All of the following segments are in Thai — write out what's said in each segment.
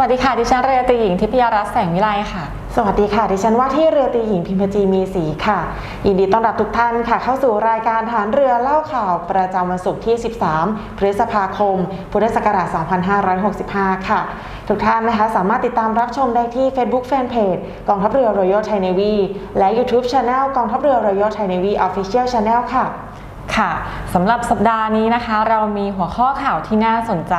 วัสดีค่ะดิฉันเรือตรีหญิงทิพยรัตน์แสงวิไลค่ะ สวัสดีค่ะ ดิฉันว่าที่เรือตรีหญิงพิมพจีมีสีค่ะ ยินดีต้อนรับทุกท่านค่ะ เข้าสู่รายการฐานเรือเล่าข่าวประจำวันศุกร์ที่ 13 พฤษภาคม พุทธศักราช 2565 ค่ะ ทุกท่านนะคะสามารถติดตามรับชมได้ที่ Facebook Fanpage กองทัพเรือ Royal Thai Navy และ YouTube Channel กองทัพเรือ Royal Thai Navy Official Channel ค่ะ ค่ะสำหรับสัปดาห์นี้นะคะ เรามีหัวข้อข่าวที่น่าสนใจ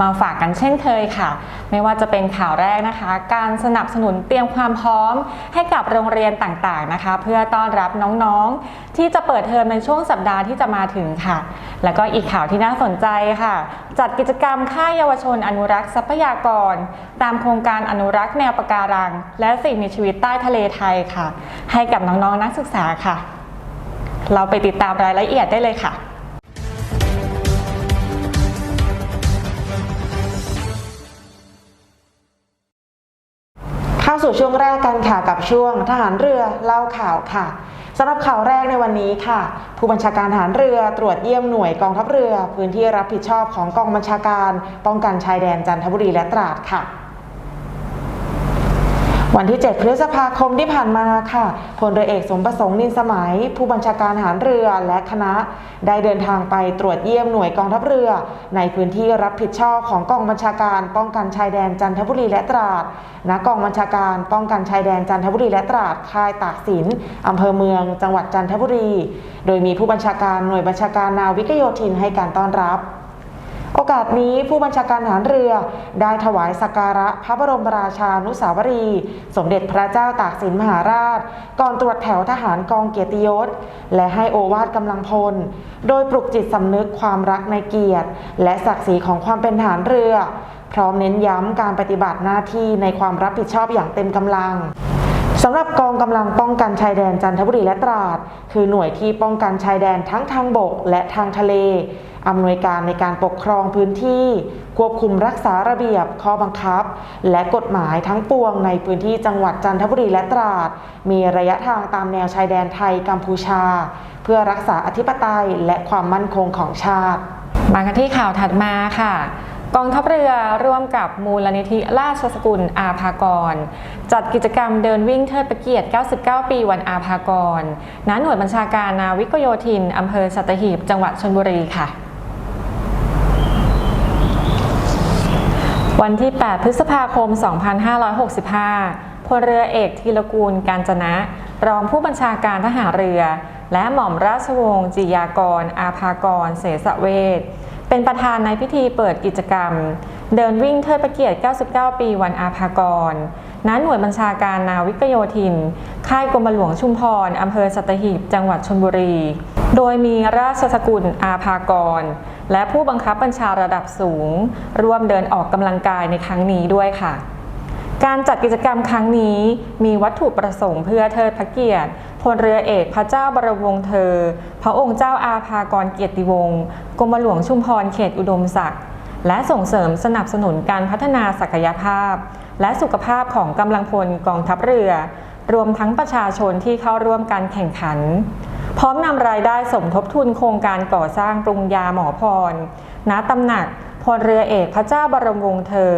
มาฝากกันเช่นเคยค่ะ ไม่ว่าจะเป็นข่าวแรกนะคะ การสนับสนุนเตรียมความพร้อม ให้กับโรงเรียนต่างๆนะคะ เพื่อต้อนรับน้องๆ ที่จะเปิดเทอมในช่วงสัปดาห์ที่จะมาถึงค่ะ แล้วก็อีกข่าวที่น่าสนใจค่ะ จัดกิจกรรมค่ายเยาวชนอนุรักษ์ทรัพยากร ตามโครงการอนุรักษ์แนวปะการัง และสิ่งมีชีวิตใต้ทะเลไทยค่ะ ให้กับน้องๆนักศึกษาค่ะ เราไปติดตามรายละเอียดได้เลยค่ะเข้าสู่ช่วงแรกกันค่ะกับช่วงทหารเรือเล่าข่าวค่ะสำหรับข่าวแรกในวันนี้ค่ะ ผู้บัญชาการทหารเรือตรวจเยี่ยมหน่วยกองทัพเรือ พื้นที่รับผิดชอบของกองบัญชาการ ป้องกันชายแดนจันทบุรีและตราดค่ะ วันที่ 7 พฤษภาคมที่ผ่านมาค่ะ พลเรือเอกสมประสงค์นินสมัย ผู้บัญชาการหารเรือและคณะ ได้เดินทางไปตรวจเยี่ยมหน่วยกองทัพเรือ ในพื้นที่รับผิดชอบของกองบัญชาการป้องกันชายแดนจันทบุรีและตราดณกองบัญชาการป้องกันชายแดนจันทบุรีและตราดค่ายตากสินอำเภอเมือง จังหวัดจันทบุรี โดยมีผู้บัญชาการหน่วยบัญชาการนาวิกโยธินให้การต้อนรับ โอกาสนี้ผู้บัญชาการทหารเรือได้ถวายสักการะพระบรมราชานุสาวรี สมเด็จพระเจ้าตากสินมหาราช ก่อนตรวจแถวทหารกองเกียรติยศ และให้โอวาทกำลังพล โดยปลุกจิตสำนึกความรักในเกียรติ และศักดิ์ศรีของความเป็นทหารเรือ พร้อมเน้นย้ำการปฏิบัติหน้าที่ในความรับผิดชอบอย่างเต็มกำลังสำหรับกองกำลังป้องกันชายแดนจันทบุรีและตราด คือหน่วยที่ป้องกันชายแดนทั้งทางบกและทางทะเล อำนวยการในการปกครองพื้นที่ ควบคุมรักษาระเบียบ ข้อบังคับ และกฎหมายทั้งปวงในพื้นที่จังหวัดจันทบุรีและตราด มีระยะทางตามแนวชายแดนไทยกัมพูชา เพื่อรักษาอธิปไตยและความมั่นคงของชาติ มากันที่ข่าวถัดมาค่ะกองทัพเรือร่วมกับมูลนิธิราชสกุลอาภากร จัดกิจกรรมเดินวิ่งเทิดพระเกียรติ 99 ปีวันอาภากรณหน่วยบัญชาการนาวิกโยธิน อำเภอสัตหีบ จังหวัดชลบุรีค่ะ วันที่ 8 พฤษภาคม 2565พลเรือเอกธีรกูลการจนะ รองผู้บัญชาการทหารเรือ และหม่อมราชวงศ์จิยากร อาภากร เสสเวทเป็นประธานในพิธีเปิดกิจกรรม เดินวิ่งเทิดพระเกียรติ 99 ปีวันอาภากร ณ หน่วยบัญชาการนาวิกโยธิน ค่ายกรมหลวงชุมพร อำเภอสัตหีบ จังหวัดชลบุรี โดยมีราชสกุลอาภากร และผู้บังคับบัญชาระดับสูง ร่วมเดินออกกำลังกายในครั้งนี้ด้วยค่ะการจัดกิจกรรมครั้งนี้มีวัตถุประสงค์เพื่อเทิดพระเกียรติพลเรือเอกพระเจ้าบรมวงศ์เธอ พระองค์เจ้าอาภากรเกียรติวงศ์กรมหลวงชุมพรเขตอุดมศักดิ์และส่งเสริมสนับสนุนการพัฒนาศักยภาพ และสุขภาพของกำลังพลกองทัพเรือ รวมทั้งประชาชนที่เข้าร่วมการแข่งขัน พร้อมนำรายได้สมทบทุนโครงการก่อสร้างปรุงยาหมอพร ณตำหนักพลเรือเอกพระเจ้าบรมวงศ์เธอ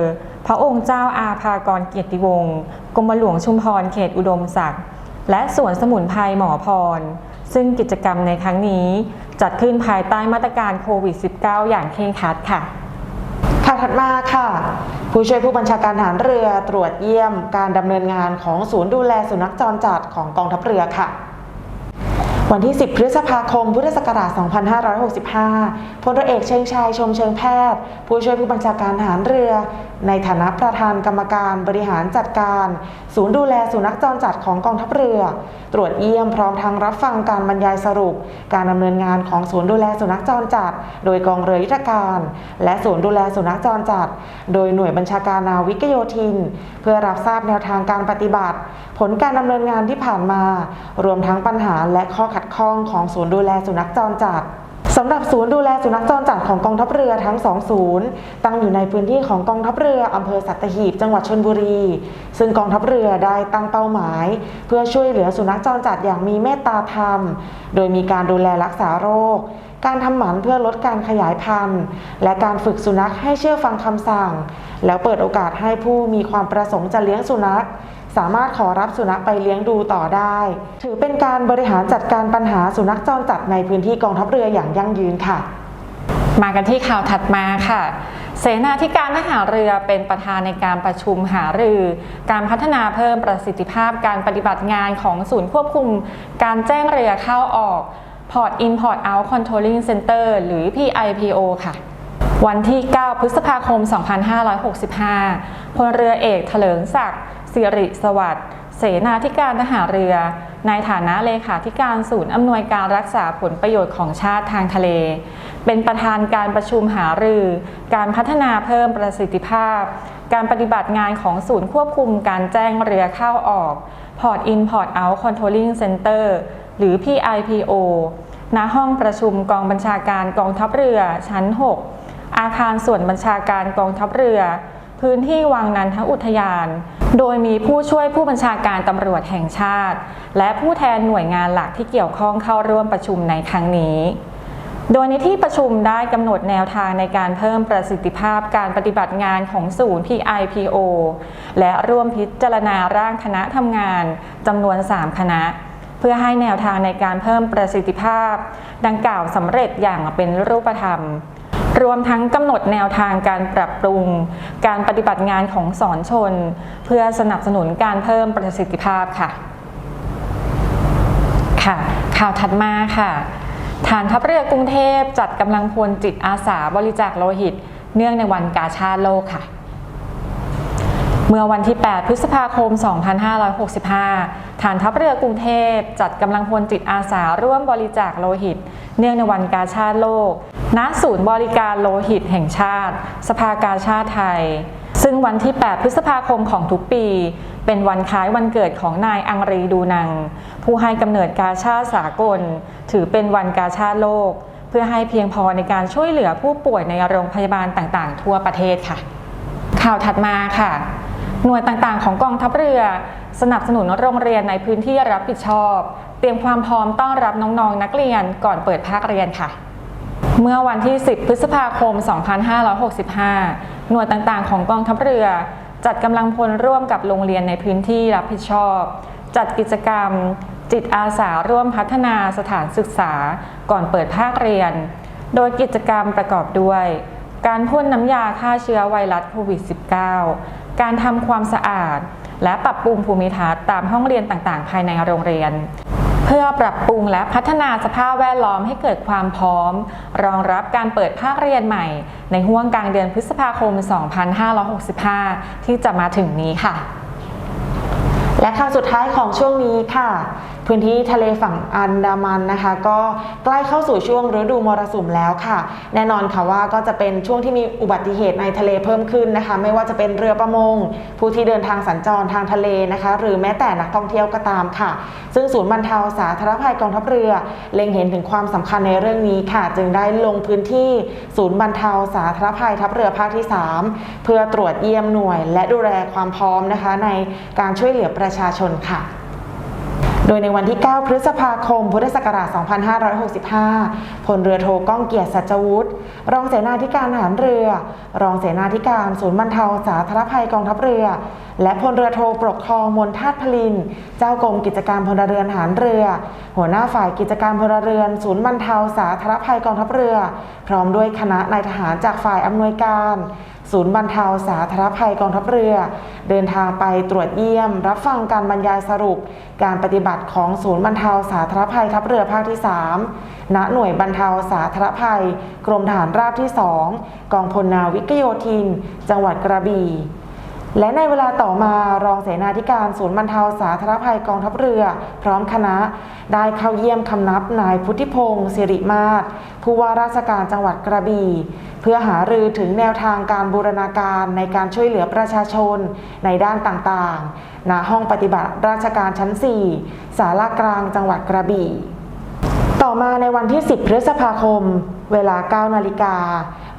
พระองค์เจ้าอาภากรเกียรติวงศ์กรมหลวงชุมพรเขตอุดมศักดิ์และสวนสมุนไพรหมอพร ซึ่งกิจกรรมในครั้งนี้จัดขึ้นภายใต้มาตรการโควิด -19 อย่างเคร่งครัดค่ะข่าวถัดมาค่ะ ผู้ช่วยผู้บัญชาการทหารเรือตรวจเยี่ยมการดำเนินงานของศูนย์ดูแลสุนัขจรจัดของกองทัพเรือค่ะ วันที่ 10 พฤษภาคม พุทธศักราช 2565 พลเรือเอกเชิงชายชมเชิงแพทย์ ผู้ช่วยผู้บัญชาการทหารเรือในฐานะประธานกรรมการบริหารจัดการ ศูนย์ดูแลสุนัขจรจัดของกองทัพเรือ ตรวจเยี่ยมพร้อมทั้งรับฟังการบรรยายสรุป การดำเนินงานของศูนย์ดูแลสุนัขจรจัด โดยกองเรือยุทธการ และศูนย์ดูแลสุนัขจรจัด โดยหน่วยบัญชาการนาวิกโยธิน เพื่อรับทราบแนวทางการปฏิบัติ ผลการดำเนินงานที่ผ่านมา รวมทั้งปัญหาและข้อขัดข้องของศูนย์ดูแลสุนัขจรจัด สำหรับศูนย์ดูแลสุนัขจรจัดของกองทัพเรือทั้งสองศูนย์ตั้งอยู่ในพื้นที่ของกองทัพเรืออำเภอสัตหีบจังหวัดชลบุรี ซึ่งกองทัพเรือได้ตั้งเป้าหมาย เพื่อช่วยเหลือสุนัขจรจัดอย่างมีเมตตาธรรม โดยมีการดูแลรักษาโรค การทำหมันเพื่อลดการขยายพันธุ์ และการฝึกสุนัขให้เชื่อฟังคำสั่ง แล้วเปิดโอกาสให้ผู้มีความประสงค์จะเลี้ยงสุนัข สามารถขอรับสุนัขไปเลี้ยงดูต่อได้ ถือเป็นการบริหารจัดการปัญหาสุนัขจรจัดในพื้นที่กองทัพเรืออย่างยั่งยืนค่ะ มากันที่ข่าวถัดมาค่ะเสนาธิการทหารเรือเป็นประธานในการประชุมหารือ การพัฒนาเพิ่มประสิทธิภาพการปฏิบัติงานของศูนย์ควบคุม การแจ้งเรือเข้าออก Port Import Out Controlling Center หรือ PIPO ค่ะ วันที่ 9 พฤษภาคม 2565 พลเรือเอกเถลิงศักดิ์ สิริสวัสดิ์เสนาธิการทหารเรือ ในฐานะเลขาธิการศูนย์อำนวยการรักษาผลประโยชน์ของชาติทางทะเล เป็นประธานการประชุมหารือ การพัฒนาเพิ่มประสิทธิภาพ การปฏิบัติงานของศูนย์ควบคุมการแจ้งเรือเข้าออก Port In Port Out Controlling Center หรือ PIPO ณห้องประชุมกองบัญชาการกองทัพเรือชั้น 6 อาคารส่วนบัญชาการกองทัพเรือ พื้นที่วังนันทอุทยาน โดยมีผู้ช่วยผู้บัญชาการตำรวจแห่งชาติ และผู้แทนหน่วยงานหลักที่เกี่ยวข้องเข้าร่วมประชุมในครั้งนี้ โดยในที่ประชุมได้กำหนดแนวทางในการเพิ่มประสิทธิภาพการปฏิบัติงานของศูนย์ PIPO และร่วมพิจารณาร่างคณะทำงานจำนวน 3 คณะ เพื่อให้แนวทางในการเพิ่มประสิทธิภาพ ดังกล่าวสำเร็จอย่างเป็นรูปธรรม รวมทั้งกำหนดแนวทางการปรับปรุง การปฏิบัติงานของสอนชน เพื่อสนับสนุนการเพิ่มประสิทธิภาพค่ะ ค่ะ ข่าวถัดมาค่ะ ฐานทัพเรือกรุงเทพจัดกำลังพลจิตอาสาบริจาคโลหิต เนื่องในวันกาชาติโลกค่ะเมื่อวันที่ 8 พฤษภาคม 2565 ฐานทัพเรือกรุงเทพ จัดกำลังพลจิตอาสาร่วมบริจาคโลหิต เนื่องในวันกาชาติโลก ณศูนย์บริการโลหิตแห่งชาติ สภากาชาติไทย ซึ่งวันที่ 8 พฤษภาคมของทุกปี เป็นวันคล้ายวันเกิดของนายอังรีดูนัง ผู้ให้กำเนิดกาชาติสากล ถือเป็นวันกาชาติโลก เพื่อให้เพียงพอในการช่วยเหลือผู้ป่วยในโรงพยาบาลต่างๆ ทั่วประเทศค่ะ ข่าวถัดมาค่ะ หน่วยต่างๆ ของกองทัพเรือ สนับสนุนโรงเรียนในพื้นที่รับผิดชอบ เตรียมความพร้อมต้อนรับน้องๆนักเรียนก่อนเปิดภาคเรียนค่ะ เมื่อวันที่ 10 พฤษภาคม 2565 หน่วยต่างๆ ของกองทัพเรือ จัดกำลังพลร่วมกับโรงเรียนในพื้นที่รับผิดชอบ จัดกิจกรรม จิตอาสาร่วมพัฒนาสถานศึกษาก่อนเปิดภาคเรียน โดยกิจกรรมประกอบด้วย การพ่นน้ำยาฆ่าเชื้อไวรัสโควิด -19 การทำความสะอาด และปรับปรุงภูมิทัศน์ตามห้องเรียนต่างๆ ภายในโรงเรียน เพื่อปรับปรุงและพัฒนาสภาพแวดล้อมให้เกิดความพร้อม รองรับการเปิดภาคเรียนใหม่ ในห้วงกลางเดือนพฤษภาคม 2565 ที่จะมาถึงนี้ค่ะ และข่าวสุดท้ายของช่วงนี้ค่ะพื้นที่ทะเลฝั่งอันดามันนะคะ ก็ใกล้เข้าสู่ช่วงฤดูมรสุมแล้วค่ะ แน่นอนค่ะว่าก็จะเป็นช่วงที่มีอุบัติเหตุในทะเลเพิ่มขึ้นนะคะ ไม่ว่าจะเป็นเรือประมง ผู้ที่เดินทางสัญจรทางทะเลนะคะ หรือแม้แต่นักท่องเที่ยวก็ตามค่ะ ซึ่งศูนย์บรรเทาสาธารณภัยกองทัพเรือ เล็งเห็นถึงความสำคัญในเรื่องนี้ค่ะ จึงได้ลงพื้นที่ศูนย์บรรเทาสาธารณภัยทัพเรือภาคที่ 3 เพื่อตรวจเยี่ยมหน่วย และดูแลความพร้อมนะคะ ในการช่วยเหลือประชาชนค่ะ โดยในวันที่ 9 พฤษภาคม พุทธศักราช 2565 พลเรือโทก้องเกียรติสัจวุฒิ รองเสนาธิการทหารเรือ รองเสนาธิการศูนย์บรรเทาสาธารณภัยกองทัพเรือและพลเรือโทปกครองมนทาตพลิน เจ้ากรมกิจการพลเรือนหารเรือ หัวหน้าฝ่ายกิจการพลเรือน ศูนย์บรรเทาสาธารณภัยกองทัพเรือ พร้อมด้วยคณะนายทหารจากฝ่ายอำนวยการ ศูนย์บรรเทาสาธารณภัยกองทัพเรือ เดินทางไปตรวจเยี่ยม รับฟังการบรรยายสรุป การปฏิบัติของศูนย์บรรเทาสาธารณภัยทัพเรือภาคที่ 3 ณหน่วยบรรเทาสาธารณภัย กรมทหารราบที่ 2 กองพลนาวิกโยธิน จังหวัดกระบี่ และในเวลาต่อมารองเสนาธิการศูนย์บรรเทาสาธารณภัยกองทัพเรือ พร้อมคณะ ได้เข้าเยี่ยมคำนับนายพุทธิพงศ์สิริมาศผู้ว่าราชการจังหวัดกระบี่เพื่อหารือถึงแนวทางการบูรณาการในการช่วยเหลือประชาชนในด้านต่างๆณห้องปฏิบัติราชการชั้น 4 สารากลางจังหวัดกระบี่ ต่อมาในวันที่ 10 พฤษภาคม เวลา 9 นาฬิกา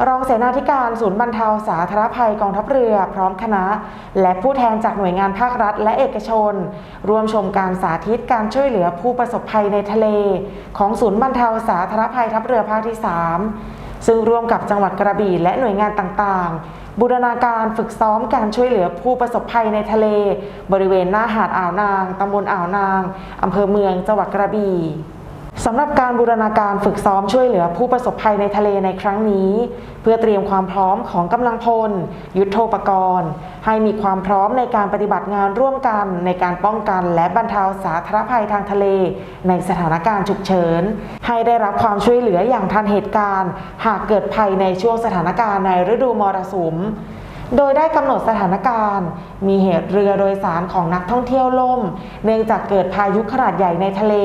รองเสนาธิการศูนย์บรรเทาสาธารณภัยกองทัพเรือ พร้อมคณะ และผู้แทนจากหน่วยงานภาครัฐ และเอกชนร่วมชมการสาธิตการช่วยเหลือผู้ประสบภัยในทะเล ของศูนย์บรรเทาสาธารณภัยทัพเรือภาคที่ 3 ซึ่งร่วมกับจังหวัดกระบี่และหน่วยงานต่างๆ บูรณาการฝึกซ้อมการช่วยเหลือผู้ประสบภัยในทะเล บริเวณหน้าหาดอ่าวนางตำบลอ่าวนางอำเภอเมืองจังหวัดกระบี่ สำหรับการบูรณาการฝึกซ้อมช่วยเหลือผู้ประสบภัยในทะเลในครั้งนี้ เพื่อเตรียมความพร้อมของกำลังพล ยุทโธปกรณ์ ให้มีความพร้อมในการปฏิบัติงานร่วมกัน ในการป้องกันและบรรเทาสาธารณภัยทางทะเล ในสถานการณ์ฉุกเฉิน ให้ได้รับความช่วยเหลืออย่างทันเหตุการณ์ หากเกิดภัยในช่วงสถานการณ์ในฤดูมรสุมโดยได้กำหนดสถานการณ์ มีเหตุเรือโดยสารของนักท่องเที่ยวล่ม เนื่องจากเกิดพายุขนาดใหญ่ในทะเล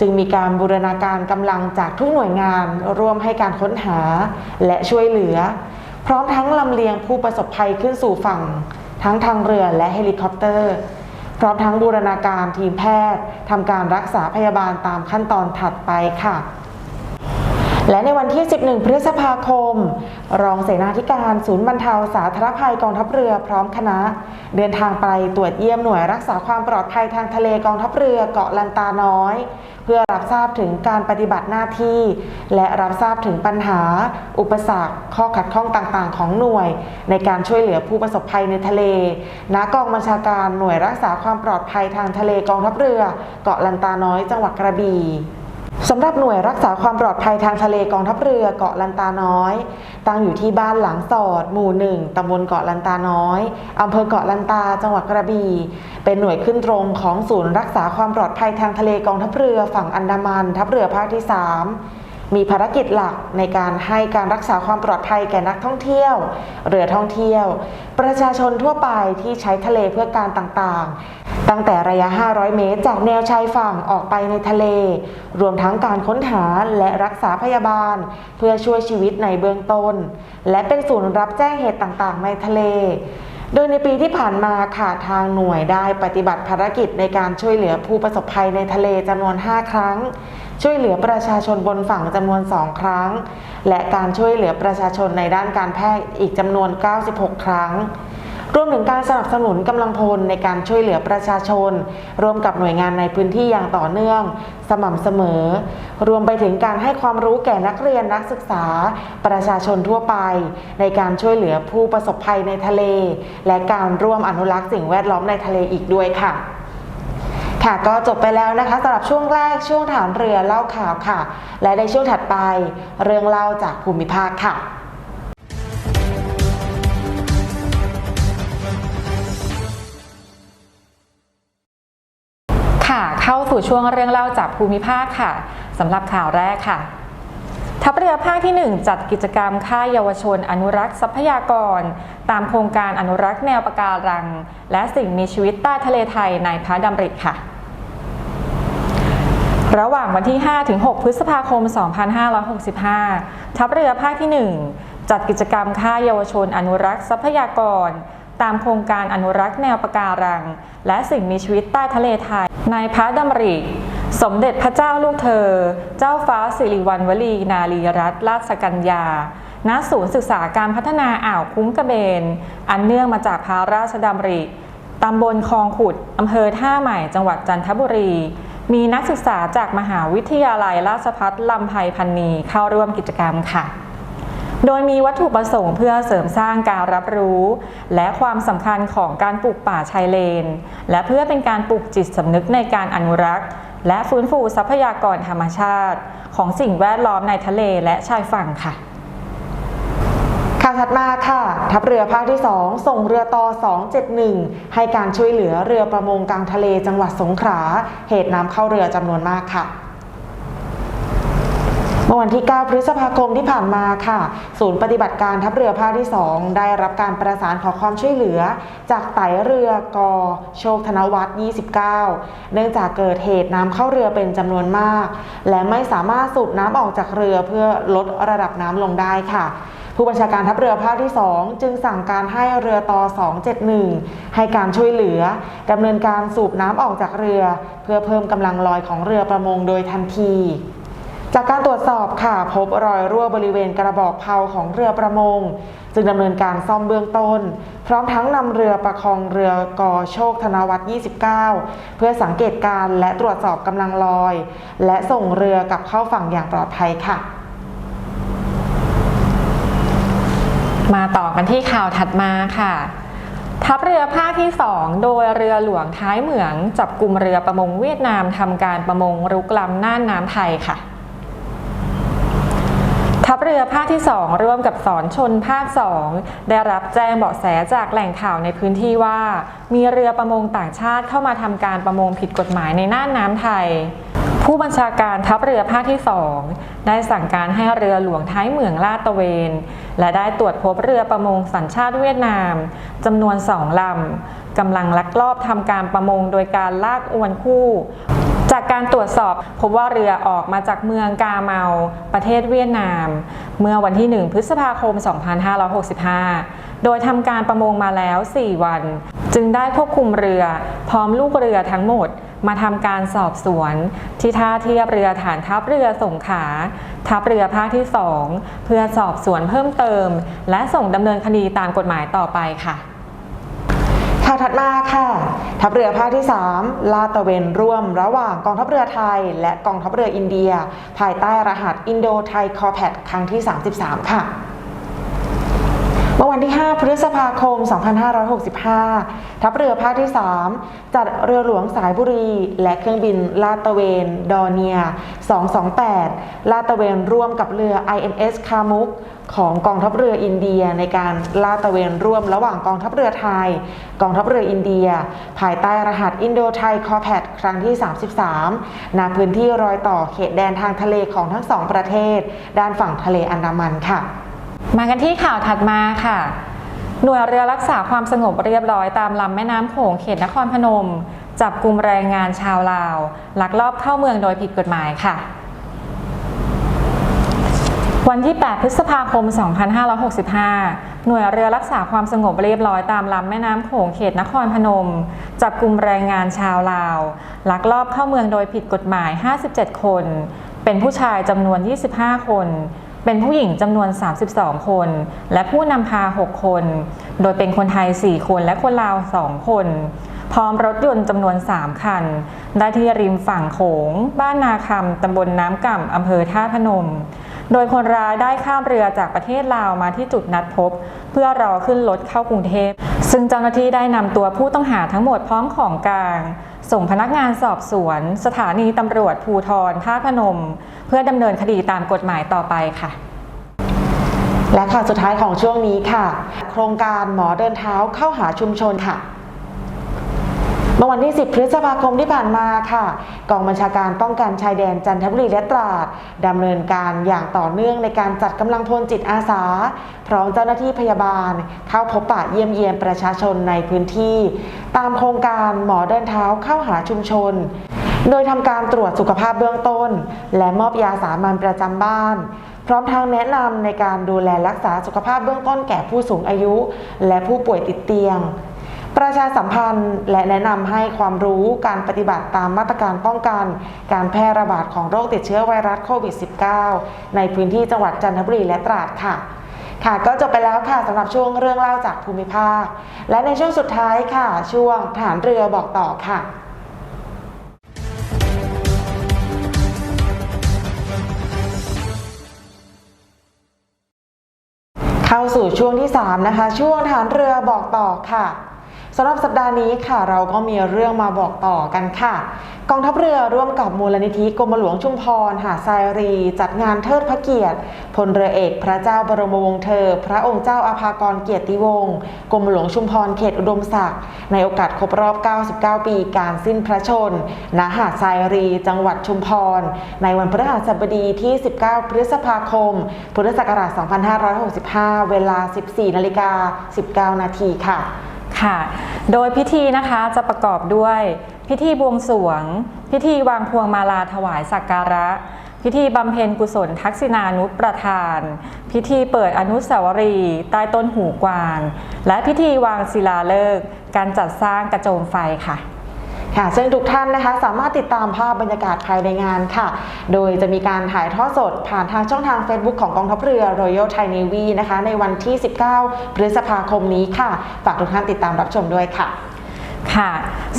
จึงมีการบูรณาการกำลังจากทุกหน่วยงานร่วมให้การค้นหาและช่วยเหลือ พร้อมทั้งลำเลียงผู้ประสบภัยขึ้นสู่ฝั่ง ทั้งทางเรือและเฮลิคอปเตอร์ พร้อมทั้งบูรณาการทีมแพทย์ทำการรักษาพยาบาลตามขั้นตอนถัดไปค่ะ และในวันที่ 11 พฤษภาคม รองเสนาธิการ ศูนย์บรรเทาสาธารณภัยกองทัพเรือพร้อมคณะ เดินทางไปตรวจเยี่ยมหน่วยรักษาความปลอดภัยทางทะเลกองทัพเรือเกาะลันตาน้อย เพื่อรับทราบถึงการปฏิบัติหน้าที่ และรับทราบถึงปัญหา อุปสรรค ข้อขัดข้องต่างๆ ของหน่วย ในการช่วยเหลือผู้ประสบภัยในทะเลณกองบัญชาการหน่วยรักษาความปลอดภัยทางทะเลกองทัพเรือ เกาะลันตาน้อย จังหวัดกระบี่ สำหรับหน่วยรักษาความปลอดภัยทางทะเลกองทัพเรือเกาะลันตาน้อย ตั้งอยู่ที่บ้านหลังสอด หมู่หนึ่งตำบลเกาะลันตาน้อยอำเภอเกาะลันตาจังหวัดกระบี่เป็นหน่วยขึ้นตรงของศูนย์รักษาความปลอดภัยทางทะเลกองทัพเรือฝั่งอันดามัน ทัพเรือภาคที่ 3 มีภารกิจหลักในการให้การรักษาความปลอดภัยแก่นักท่องเที่ยว เรือท่องเที่ยว ประชาชนทั่วไปที่ใช้ทะเลเพื่อการต่างๆ ตั้งแต่ระยะ 500 เมตร จากแนวชายฝั่งออกไปในทะเล รวมทั้งการค้นหาและรักษาพยาบาล เพื่อช่วยชีวิตในเบื้องต้น และเป็นศูนย์รับแจ้งเหตุต่างๆ ในทะเล โดยในปีที่ผ่านมาค่ะทางหน่วยได้ปฏิบัติภารกิจในการช่วยเหลือผู้ประสบภัยในทะเลจำนวน 5 ครั้ง ช่วยเหลือประชาชนบนฝั่งจำนวน 2 ครั้ง และการช่วยเหลือประชาชนในด้านการแพทย์อีกจำนวน 96 ครั้ง รวมถึงการสนับสนุนกำลังพลในการช่วยเหลือประชาชน ร่วมกับหน่วยงานในพื้นที่อย่างต่อเนื่อง สม่ำเสมอ รวมไปถึงการให้ความรู้แก่นักเรียนนักศึกษา ประชาชนทั่วไป ในการช่วยเหลือผู้ประสบภัยในทะเล และการร่วมอนุรักษ์สิ่งแวดล้อมในทะเลอีกด้วยค่ะค่ะก็จบไปแล้วนะคะสำหรับช่วงแรกช่วงฐานเรือเล่าข่าวค่ะ และในช่วงถัดไปเรื่องเล่าจากภูมิภาคค่ะ ค่ะ เข้าสู่ช่วงเรื่องเล่าจากภูมิภาคค่ะสำหรับข่าวแรกค่ะ ทัพเรือภาคที่ 1 จัดกิจกรรมค่ายเยาวชน อนุรักษ์ทรัพยากร ตามโครงการอนุรักษ์แนวปะการัง และสิ่งมีชีวิตใต้ทะเลไทยในพระดำริค่ะ ระหว่างวันที่ 5-6 พฤษภาคม 2565 ทัพเรือภาคที่ 1 จัดกิจกรรมค่ายเยาวชน อนุรักษ์ทรัพยากร ตามโครงการอนุรักษ์แนวปะการัง และสิ่งมีชีวิตใต้ทะเลไทย ในพระดำริสมเด็จพระเจ้าลูกเธอ เจ้าฟ้าสิริวัณวลีนารีรัตนราชกัญญา ณ ศูนย์ศึกษาการพัฒนาอ่าวคุ้งกระเบน อันเนื่องมาจากพระราชดำริ ตำบลคลองขุด อำเภอท่าใหม่ จังหวัดจันทบุรี มีนักศึกษาจากมหาวิทยาลัยราชภัฏลำไพพันนีเข้าร่วมกิจกรรมค่ะ โดยมีวัตถุประสงค์เพื่อเสริมสร้างการรับรู้ และความสำคัญของการปลูกป่าชายเลน และเพื่อเป็นการปลูกจิตสำนึกในการอนุรักษ์ และฟื้นฟูทรัพยากรธรรมชาติ ของสิ่งแวดล้อมในทะเลและชายฝั่งค่ะข่าวถัดมาค่ะ ทัพเรือภาคที่ 2 ส่งเรือต่อ 271 ให้การช่วยเหลือเรือประมงกลางทะเลจังหวัดสงขลาเหตุน้ำเข้าเรือจำนวนมากค่ะ เมื่อวันที่ 9 พฤษภาคมที่ผ่านมาค่ะ ศูนย์ปฏิบัติการทัพเรือภาคที่ 2 ได้รับการประสานขอความช่วยเหลือ จากไตเรือกอโชคธนวัฒน์ 29 เนื่องจากเกิดเหตุน้ำเข้าเรือเป็นจำนวนมาก และไม่สามารถสูบน้ำออกจากเรือเพื่อลดระดับน้ำลงได้ค่ะผู้บัญชาการทัพเรือภาคที่ 2 จึงสั่งการให้เรือต่อ 271 ให้การช่วยเหลือดำเนินการสูบน้ำออกจากเรือ เพื่อเพิ่มกำลังลอยของเรือประมงโดยทันที จากการตรวจสอบค่ะพบรอยรั่วบริเวณกระบอกเพลาของเรือประมง จึงดำเนินการซ่อมเบื้องต้น พร้อมทั้งนำเรือประคองเรือกอโชคธนวัฒน์29 เพื่อสังเกตการและตรวจสอบกำลังลอย และส่งเรือกลับเข้าฝั่งอย่างปลอดภัยค่ะมาต่อกันที่ข่าวถัดมาค่ะ ทัพเรือภาคที่ 2 โดยเรือหลวงท้ายเหมือง จับกลุ่มเรือประมงเวียดนามทำการประมงรุกล้ำน่านน้ำไทยค่ะ รือภาคที่ 2 ร่วมกับสอนชนภาค 2 ได้รับแจ้งเบาะแสจากแหล่งข่าวในพื้นที่ว่า มีเรือประมงต่างชาติเข้ามาทำการประมงผิดกฎหมายในน่านน้ำไทย ผู้บัญชาการทัพเรือภาคที่ 2 ได้สั่งการให้เรือหลวงท้ายเหมืองลาดตะเวน และได้ตรวจพบเรือประมงสัญชาติเวียดนามจำนวนสองลำกำลังลักลอบทำการประมงโดยการลากอวนคู่ จากการตรวจสอบพบว่าเรือออกมาจากเมืองกาเมาประเทศเวียดนาม เมื่อวันที่ 1 พฤษภาคม 2565 โดยทำการประมงมาแล้ว 4 วัน จึงได้ควบคุมเรือพร้อมลูกเรือทั้งหมดมาทำการสอบสวนที่ท่าเทียบเรือฐานทัพเรือสงขลาทัพเรือภาคที่ 2 เพื่อสอบสวนเพิ่มเติม และส่งดำเนินคดีตามกฎหมายต่อไปค่ะ ข่าวถัดมาค่ะ ทัพเรือภาคที่ 3 ลาดตะเวนร่วมระหว่างกองทัพเรือไทย และกองทัพเรืออินเดีย ภายใต้รหัสอินโดไทยคอแพดครั้งที่ 33 ค่ะ มื่อวันที่ 5 พฤษภาคม 2565 ทัพเรือภาคที่ 3 จัดเรือหลวงสายบุรี และเครื่องบินลาดตระเวน ดอเนีย 228 ลาดตระเวนร่วมกับเรือ INS คามุกของกองทัพเรืออินเดียในการลาดตระเวนร่วมระหว่างกองทัพเรือไทย กองทัพเรืออินเดีย ภายใต้รหัสอินโดไทยคอแพดครั้งที่ 33ณพื้นที่รอยต่อเขตแดนทางทะเลของทั้งสองประเทศ ด้านฝั่งทะเลอันดามันค่ะ มากันที่ข่าวถัดมาค่ะ หน่วยเรือรักษาความสงบเรียบร้อยตามลำแม่น้ำโขงเขตนครพนม จับกลุ่มแรงงานชาวลาว ลักลอบเข้าเมืองโดยผิดกฎหมายค่ะวันที่ 8 พฤษภาคม 2565 หน่วยเรือรักษาความสงบเรียบร้อยตามลำแม่น้ำโขงเขตนครพนม จับกลุ่มแรงงานชาวลาว ลักลอบเข้าเมืองโดยผิดกฎหมาย 57 คน เป็นผู้ชายจำนวน 25 คน เป็นผู้หญิงจำนวน 32 คน และผู้นำพา 6 คน โดยเป็นคนไทย 4 คนและคนลาว 2 คน พร้อมรถยนต์จำนวน 3 คัน ได้ที่ริมฝั่งโขง บ้านนาคำตำบลน้ำก่ำอำเภอท่าพนม โดยคนร้ายได้ข้ามเรือจากประเทศลาวมาที่จุดนัดพบ เพื่อรอขึ้นรถเข้ากรุงเทพ ซึ่งเจ้าหน้าที่ได้นำตัวผู้ต้องหาทั้งหมดพร้อมของกลาง ส่งพนักงานสอบสวน สถานีตำรวจภูทรท่าพนม เพื่อดำเนินคดีตามกฎหมายต่อไปค่ะ และข่าวสุดท้ายของช่วงนี้ค่ะ โครงการหมอเดินเท้าเข้าหาชุมชนค่ะ มื่อวันที่ 10 พฤษภาคมที่ผ่านมาค่ะ กองบัญชาการป้องกันชายแดนจันทบุรีและตราดดำเนินการอย่างต่อเนื่องในการจัดกำลังพลจิตอาสา พร้อมเจ้าหน้าที่พยาบาล เข้าพบปะเยี่ยมเยียนประชาชนในพื้นที่ ตามโครงการหมอเดินเท้าเข้าหาชุมชน โดยทำการตรวจสุขภาพเบื้องต้น และมอบยาสามัญประจำบ้านพร้อมทางแนะนำในการดูแลรักษาสุขภาพเบื้องต้นแก่ผู้สูงอายุ และผู้ป่วยติดเตียง ประชาสัมพันธ์และแนะนำให้ความรู้การปฏิบัติตามมาตรการป้องกัน การแพร่ระบาดของโรคติดเชื้อไวรัสโควิด -19 ในพื้นที่จังหวัดจันทบุรีและตราดค่ะค่ะก็จบไปแล้วค่ะสำหรับช่วงเรื่องเล่าจากภูมิภาค และในช่วงสุดท้ายค่ะ ช่วงฐานเรือบอกต่อค่ะเข้าสู่ช่วงที่ 3 นะคะ ช่วงฐานเรือบอกต่อค่ะ สำหรับสัปดาห์นี้ค่ะ เราก็มีเรื่องมาบอกต่อกันค่ะ กองทัพเรือร่วมกับมูลนิธิกรมหลวงชุมพรหาดทรายรี จัดงานเทิดพระเกียรติพลเรือเอกพระเจ้าบรมวงศ์เธอ พระองค์เจ้าอาภากรเกียรติวงศ์กรมหลวงชุมพรเขตอุดมศักดิ์ในโอกาสครบรอบ 99 ปีการสิ้นพระชนณหาดทรายรี จังหวัดชุมพร ในวันพฤหัสบดีที่ 19 พฤษภาคม พุทธศักราช 2565 เวลา 14นาฬิกา19 นาทีค่ะ ค่ะ โดยพิธีนะคะจะประกอบด้วยพิธีบวงสรวง พิธีวางพวงมาลาถวายสักการะ พิธีบำเพ็ญกุศลทักษิณานุประทาน พิธีเปิดอนุสาวรีย์ใต้ต้นหูกวาง และพิธีวางศิลาฤกษ์การจัดสร้างกระโจมไฟค่ะ ค่ะซึ่งทุกท่านนะคะสามารถติดตามภาพบรรยากาศภายในงานค่ะ โดยจะมีการถ่ายทอดสดผ่านทางช่องทาง Facebook ของกองทัพเรือ Royal Thai Navy นะคะในวันที่ 19 พฤษภาคมนี้ค่ะ ฝากทุกท่านติดตามรับชมด้วยค่ะค่ะ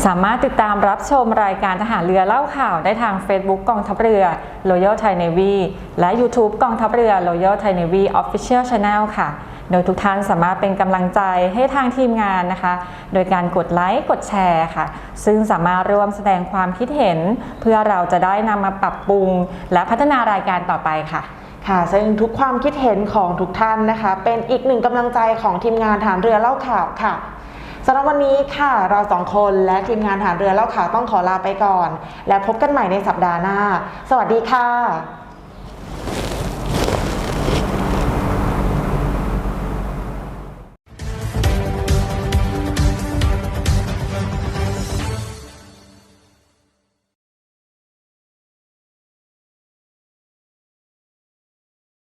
สามารถติดตามรับชมรายการทหารเรือเล่าข่าวได้ทาง Facebook กองทัพเรือ Royal Thai Navy และ YouTube กองทัพเรือ Royal Thai Navy Official Channel ค่ะ โดยทุกท่านสามารถเป็นกำลังใจให้ทางทีมงานนะคะ โดยการกดไลค์กดแชร์ค่ะ ซึ่งสามารถร่วมแสดงความคิดเห็น เพื่อเราจะได้นำมาปรับปรุง และพัฒนารายการต่อไปค่ะค่ะซึ่งทุกความคิดเห็นของทุกท่านนะคะ เป็นอีกหนึ่งกำลังใจของทีมงานฐานเรือเล่าข่าวค่ะสำหรับวันนี้ค่ะ เราสองคนและทีมงานฐานเรือเล่าข่าวต้องขอลาไปก่อน แล้วพบกันใหม่ในสัปดาห์หน้า สวัสดีค่ะ